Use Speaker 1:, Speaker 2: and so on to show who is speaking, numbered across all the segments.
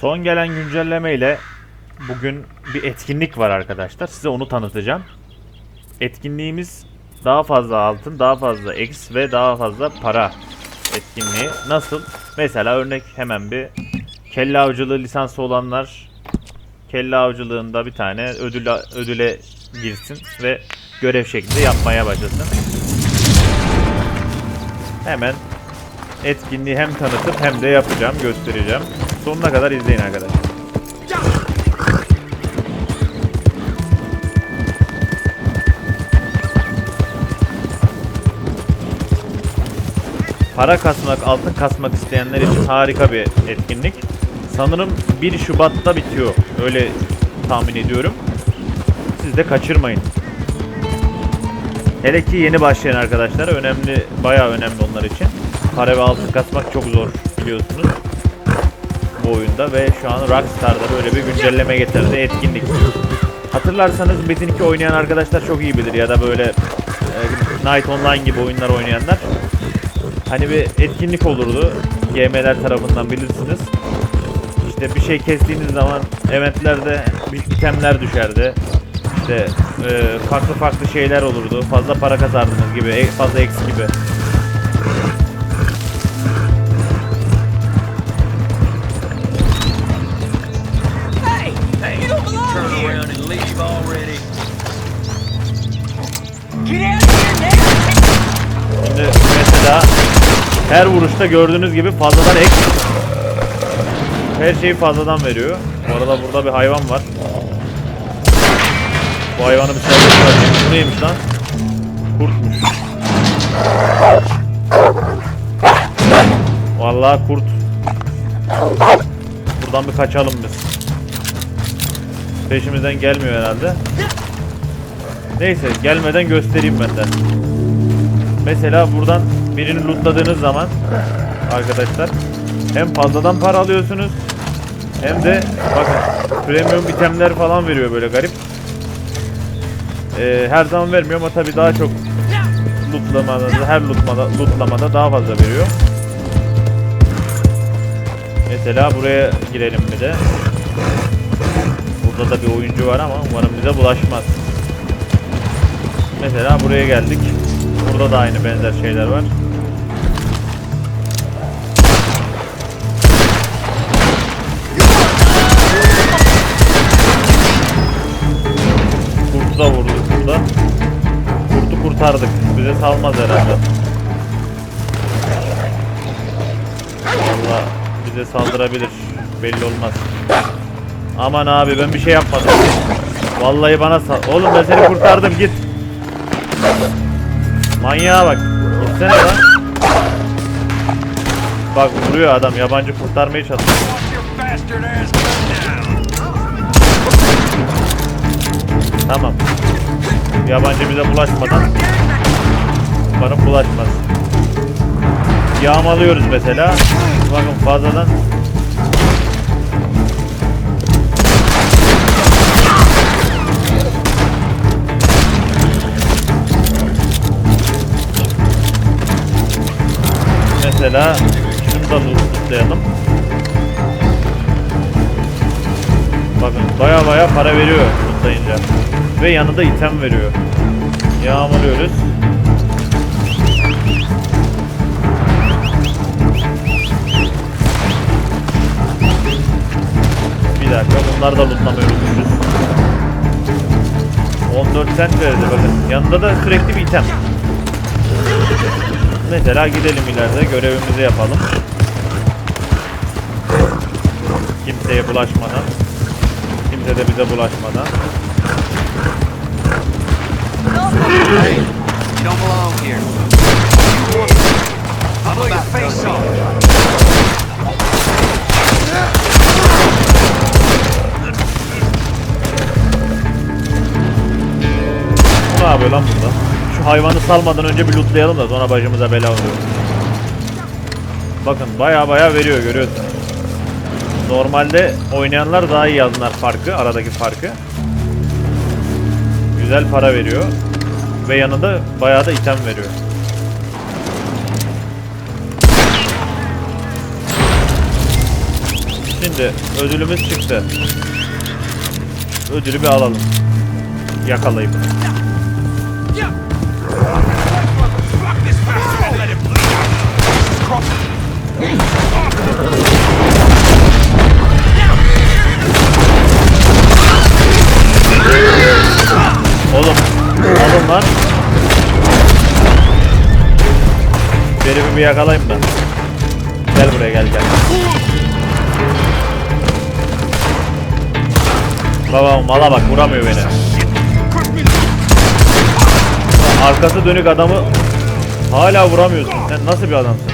Speaker 1: Son gelen güncelleme ile bugün bir etkinlik var arkadaşlar. Size onu tanıtacağım. Etkinliğimiz daha fazla altın, daha fazla X ve daha fazla para etkinliği. Nasıl? Mesela örnek hemen bir kelle avcılığı lisansı olanlar kelle avcılığında bir tane ödüle, ödüle girsin ve görev şeklinde yapmaya başlasın. Hemen etkinliği hem tanıtıp hem de yapacağım, göstereceğim. Sonuna kadar izleyin arkadaşlar. Para kasmak, altın kasmak isteyenler için harika bir etkinlik. Sanırım 1 Şubat'ta bitiyor. Öyle tahmin ediyorum. Siz de kaçırmayın. Hele ki yeni başlayan arkadaşlar önemli, bayağı önemli onlar için. Para ve altın kasmak çok zor biliyorsunuz bu oyunda ve şu an Rockstar'da böyle bir güncelleme getirdi etkinlik. Hatırlarsanız Metin 2 oynayan arkadaşlar çok iyi bilir ya da böyle e, Night Online gibi oyunlar oynayanlar. Hani bir etkinlik olurdu. GM'ler tarafından bilirsiniz. İşte bir şey kestiğiniz zaman eventlerde itemler düşerdi. İşte e, farklı farklı şeyler olurdu. Fazla para kazardınız gibi, e- fazla eksi gibi. Şimdi mesela her vuruşta gördüğünüz gibi fazladan ek her şeyi fazladan veriyor. Bu arada burada bir hayvan var. Bu hayvanı bir serbest bırakayım. Bu neymiş lan? Kurtmuş. Vallahi kurt. Buradan bir kaçalım biz. Peşimizden gelmiyor herhalde. Neyse gelmeden göstereyim benden. Mesela buradan birini lootladığınız zaman arkadaşlar hem fazladan para alıyorsunuz hem de bakın premium itemler falan veriyor böyle garip. Ee, her zaman vermiyor ama tabii daha çok lootlamada, her lootlamada, lootlamada daha fazla veriyor. Mesela buraya girelim bir de. Burada da bir oyuncu var ama umarım bize bulaşmaz. Mesela buraya geldik. Burada da aynı benzer şeyler var. Kurtardık. Bize salmaz herhalde. Valla bize saldırabilir. Belli olmaz. Aman abi ben bir şey yapmadım. Vallahi bana sal... Oğlum ben seni kurtardım git. Manyağa bak. Gitsene lan. Bak vuruyor adam. Yabancı
Speaker 2: ass down.
Speaker 1: Tamam. Yabancı bize bulaşmadan. Umarım bulaşmaz. Yağmalıyoruz mesela. Bakın fazladan. Mesela şunu da lootlayalım. Bakın baya baya para veriyor lootlayınca. Ve yanında item veriyor. Yağmalıyoruz. Bir dakika bunlar da lootlamayı unutmuşuz. 14 cent verdi bakın. Yanında da sürekli bir item. Mesela gidelim ileride görevimizi yapalım. Kimseye bulaşmadan. Kimse de bize bulaşmadan.
Speaker 2: Hey, you don't belong here. I'll blow your face off.
Speaker 1: Bu ne yapıyor lan burada? Şu hayvanı salmadan önce bir lootlayalım da sonra başımıza bela oluyor. Bakın baya baya veriyor görüyorsunuz. Normalde oynayanlar daha iyi yazınlar farkı, aradaki farkı. güzel para veriyor. Ve yanında bayağı da item veriyor. Şimdi ödülümüz çıktı. Ödülü bir alalım. Yakalayıp. Bir yakalayayım da. Gel buraya gel gel. Baba mala bak vuramıyor beni. Arkası dönük adamı hala vuramıyorsun. Sen nasıl bir adamsın?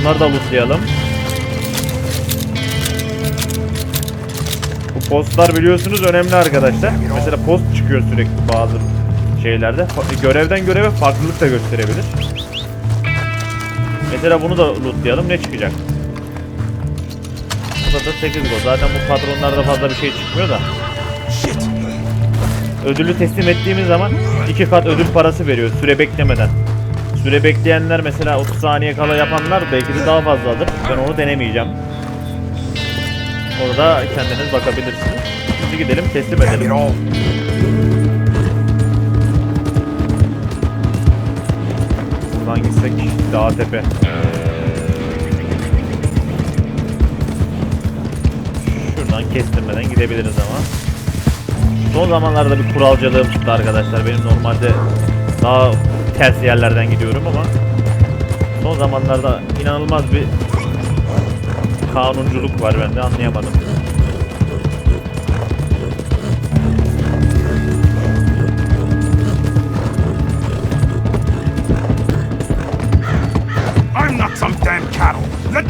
Speaker 1: Bunları da lootlayalım. Bu postlar biliyorsunuz önemli arkadaşlar. Mesela post çıkıyor sürekli bazı şeylerde. Görevden göreve farklılık da gösterebilir. Mesela bunu da lootlayalım. Ne çıkacak? Burada da 8 gol. Zaten bu patronlarda fazla bir şey çıkmıyor da. Ödülü teslim ettiğimiz zaman iki kat ödül parası veriyor süre beklemeden. Süre bekleyenler mesela 30 saniye kala yapanlar belki de daha fazladır. Ben onu denemeyeceğim. Orada kendiniz bakabilirsiniz. Şimdi gidelim teslim edelim. Gitsek dağ tepe. Şuradan kestirmeden gidebiliriz ama. Son zamanlarda bir kuralcılığım tuttu arkadaşlar. Benim normalde daha ters yerlerden gidiyorum ama son zamanlarda inanılmaz bir kanunculuk var bende anlayamadım.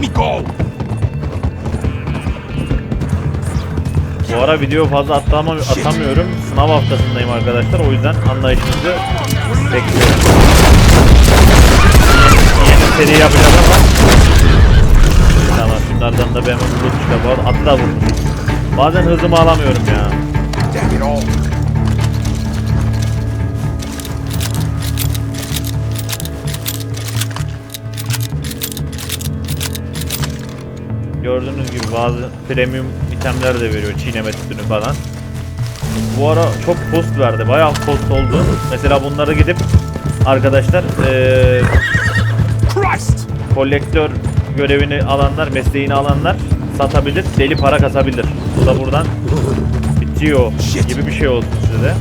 Speaker 3: Me go.
Speaker 1: Bu ara video fazla atlama, atamıyorum. Sınav haftasındayım arkadaşlar. O yüzden anlayışınızı bekliyorum. Yeni seri yapacağız ama Tamam şunlardan da ben bunu çıkar. Da vurmuş. Bazen hızımı alamıyorum ya. Gördüğünüz gibi bazı premium itemler de veriyor. Çiğneme tütünü falan. Bu ara çok post verdi. Bayağı post oldu. Mesela bunları gidip arkadaşlar
Speaker 3: Christ!
Speaker 1: kolektör görevini alanlar, mesleğini alanlar satabilir, deli para kasabilir. Bu da buradan bitiyor gibi bir şey olsun size.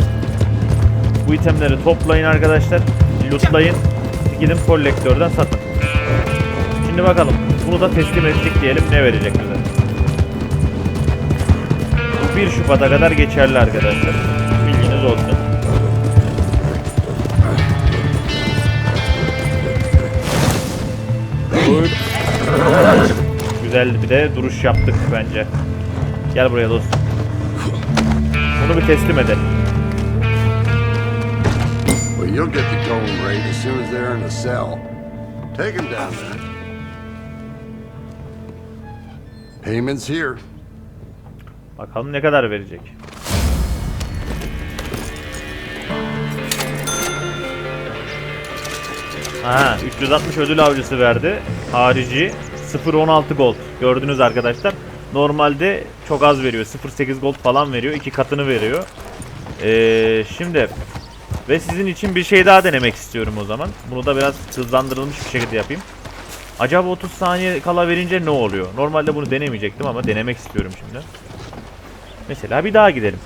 Speaker 1: Bu itemleri toplayın arkadaşlar, lootlayın, gidin kolektörden satın. Şimdi bakalım, bunu da teslim ettik diyelim, ne verecek bize? Bu 1 Şubat'a kadar geçerli arkadaşlar. Bilginiz olsun. Güzel bir de duruş yaptık bence. Gel buraya dostum. Bunu bir teslim edelim.
Speaker 4: You'll get the going rate as soon as they're in the cell. Take them down there. Payment's here.
Speaker 1: Bakalım ne kadar verecek. Aha 360 ödül avcısı verdi. Harici 0.16 gold. Gördünüz arkadaşlar. Normalde çok az veriyor. 0.8 gold falan veriyor. iki katını veriyor. Ee, şimdi ve sizin için bir şey daha denemek istiyorum o zaman. Bunu da biraz hızlandırılmış bir şekilde yapayım. Acaba 30 saniye kala verince ne oluyor? Normalde bunu denemeyecektim ama denemek istiyorum şimdi. Mesela bir daha gidelim.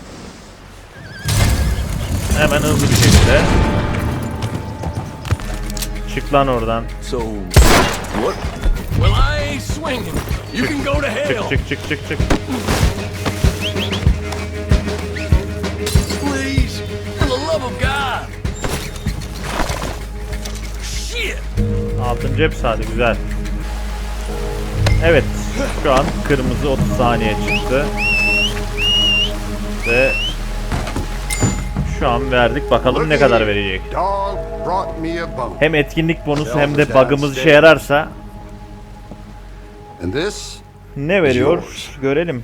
Speaker 1: Hemen hızlı bir şekilde. Çık lan oradan.
Speaker 5: So, what? Well, I ain't swinging. You can go to hell.
Speaker 1: Çık çık çık çık çık.
Speaker 5: Please, for the love of God. Shit.
Speaker 1: Altıncı hep sade güzel. Evet. Şu an kırmızı 30 saniye çıktı. Ve şu an verdik. Bakalım ne kadar verecek. Hem etkinlik bonusu hem de bug'ımız işe yararsa ne veriyor görelim.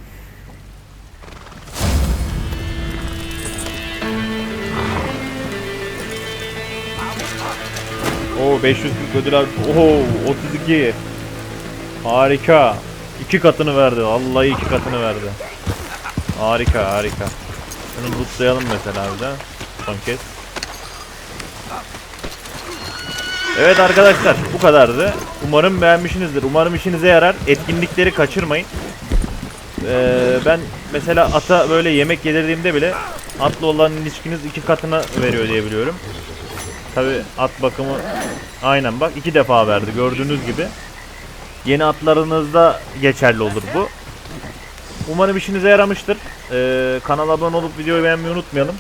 Speaker 1: 540 ödül al. Oho 32. Harika. İki katını verdi. Vallahi iki katını verdi. Harika harika. Şunu lootlayalım mesela bir de. Son kez. Evet arkadaşlar bu kadardı. Umarım beğenmişsinizdir. Umarım işinize yarar. Etkinlikleri kaçırmayın. Ee, ben mesela ata böyle yemek yedirdiğimde bile atla olan ilişkiniz iki katına veriyor diye biliyorum. Tabi at bakımı aynen bak iki defa verdi gördüğünüz gibi. Yeni atlarınızda geçerli olur bu. Umarım işinize yaramıştır. Ee, kanala abone olup videoyu beğenmeyi unutmayalım.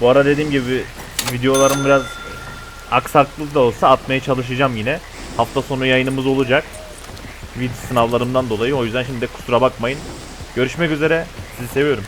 Speaker 1: Bu ara dediğim gibi videolarım biraz aksaklık da olsa atmaya çalışacağım yine. Hafta sonu yayınımız olacak. Vid sınavlarımdan dolayı. O yüzden şimdi de kusura bakmayın. Görüşmek üzere. Sizi seviyorum.